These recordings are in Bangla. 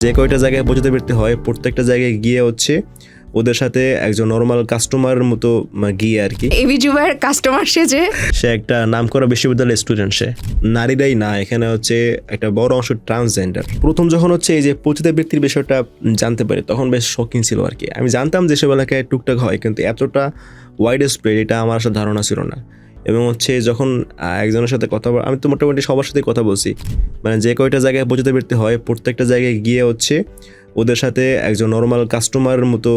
যে কয়টা জায়গায় পৌঁছাতে পারতে হয় প্রত্যেকটা জায়গায় গিয়ে হচ্ছে ওদের সাথে একজন নর্মাল কাস্টমারের মতো গিয়ে আর কি। এবি জুবাইয়ের কাস্টমার সেজে সে একটা নাম নামকরা বিশ্ববিদ্যালয়ের স্টুডেন্ট সে। নারীরাই না এখানে হচ্ছে একটা বড় অংশ ট্রান্সজেন্ডার প্রথম যখন হচ্ছে এই যে পতিতা বৃত্তির বিষয়টা জানতে পারি তখন বেশ শকিং ছিল আর কি। আমি জানতাম যে সব এলাকায় টুকটাক হয় কিন্তু এতটা ওয়াইড স্প্রেড এটা আমার আসলে ধারণা ছিল না। এবং হচ্ছে যখন একজনের সাথে কথা বল আমি তো মোটামুটি সবার সাথে কথা বলছি। মানে যে কয়টা জায়গায় পৌঁছাতে পারতে হয় প্রত্যেকটা জায়গায় গিয়ে হচ্ছে ওদের সাথে একজন নর্মাল কাস্টমারের মতো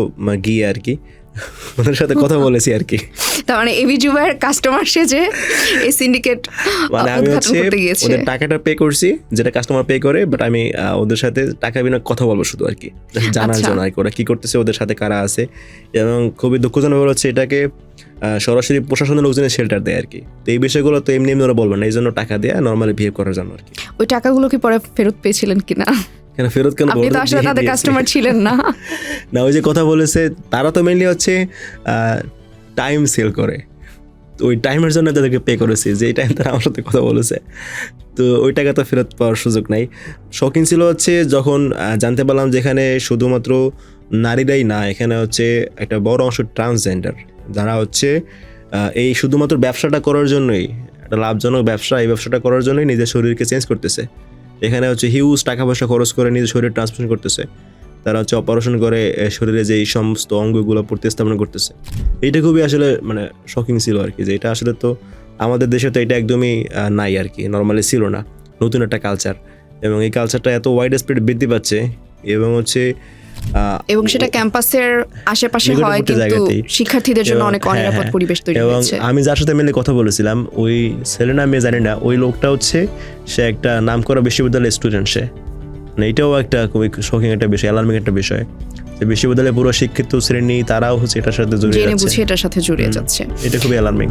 গিয়ে আর কি ওদের সাথে কথা বলেছি আর কি। তার মানে এবি জুবাইয়ের কাস্টমার সেজে এই সিন্ডিকেট মানে আমি হচ্ছে ওদের টাকাটা পে করছি যেটা কাস্টমার পে করে বাট আমি ওদের সাথে টাকা বিনা কথা বলব শুধু আর কি। জানার আচ্ছা। জন্য আর কি ওরা কি করতেছে ওদের সাথে কারা আছে এবং খুবই দুঃখজনক হচ্ছে এটাকে সরাসরি প্রশাসনের লোকজনের শেল্টার দেয় আর কি। তো এই বিষয়গুলো তো এমনি এমনি ওরা বলবেন না এই জন্য টাকা দেয়া নর্মালি বিহেভ করার জন্য আর কি। ওই টাকাগুলো কি পরে ফেরত পেয়েছিলেন কিনা কেন ফেরত কেন আপনি তো আসলে তাদের কাস্টমার ছিলেন না। না ওই যে কথা বলেছে তারা তো মেনলি হচ্ছে টাইম সেল করে। ওই টাইমের জন্য তাদেরকে পে করেছি যে এই টাইম তারা আমার সাথে কথা বলেছে। তো ওই টাকা তো ফেরত পাওয়ার সুযোগ নাই। শখিন ছিল হচ্ছে যখন জানতে পারলাম যে এখানে শুধুমাত্র নারীরাই না এখানে হচ্ছে একটা বড় অংশ ট্রান্সজেন্ডার যারা হচ্ছে এই শুধুমাত্র ব্যবসাটা করার জন্যই, একটা লাভজনক ব্যবসা, এই ব্যবসাটা করার জন্যই নিজের শরীরকে চেঞ্জ করতেছে। এখানে হচ্ছে হিউজ টাকা পয়সা খরচ করে নিজের শরীর ট্রান্সফার করতেছে। তারা হচ্ছে অপারেশন করে শরীরে যে এই সমস্ত অঙ্গগুলো প্রতিস্থাপন করতেছে। এইটা খুবই আসলে মানে শকিং ছিল আর কি, যে এটা আসলে তো আমাদের দেশে তো এটা একদমই নাই আর কি নর্মালি ছিল না। নতুন একটা কালচার এবং এই কালচারটা এত ওয়াইড স্প্রেড বৃদ্ধি পাচ্ছে এবং হচ্ছে এবং সেটা ক্যাম্পাসের আশেপাশে হয় কিন্তু শিক্ষার্থীদের জন্য অনেক হ্যাঁ, অনিরাপদ হ্যাঁ। পরিবেশ তৈরি এবং হয়েছে আমি যার সাথে মেলে কথা বলেছিলাম ওই মেয়ে জানি না ওই লোকটা হচ্ছে সে একটা নামকরা বিশ্ববিদ্যালয়ের স্টুডেন্ট সে। মানে এটাও একটা খুবই শকিং একটা বিষয় অ্যালার্মিং একটা বিষয়। যে বিশ্ববিদ্যালয়ে পুরো শিক্ষিত শ্রেণি তারাও হচ্ছে এটার সাথে জড়িয়ে যাচ্ছে। এটার সাথে জড়িয়ে যাচ্ছে। এটা খুবই অ্যালার্মিং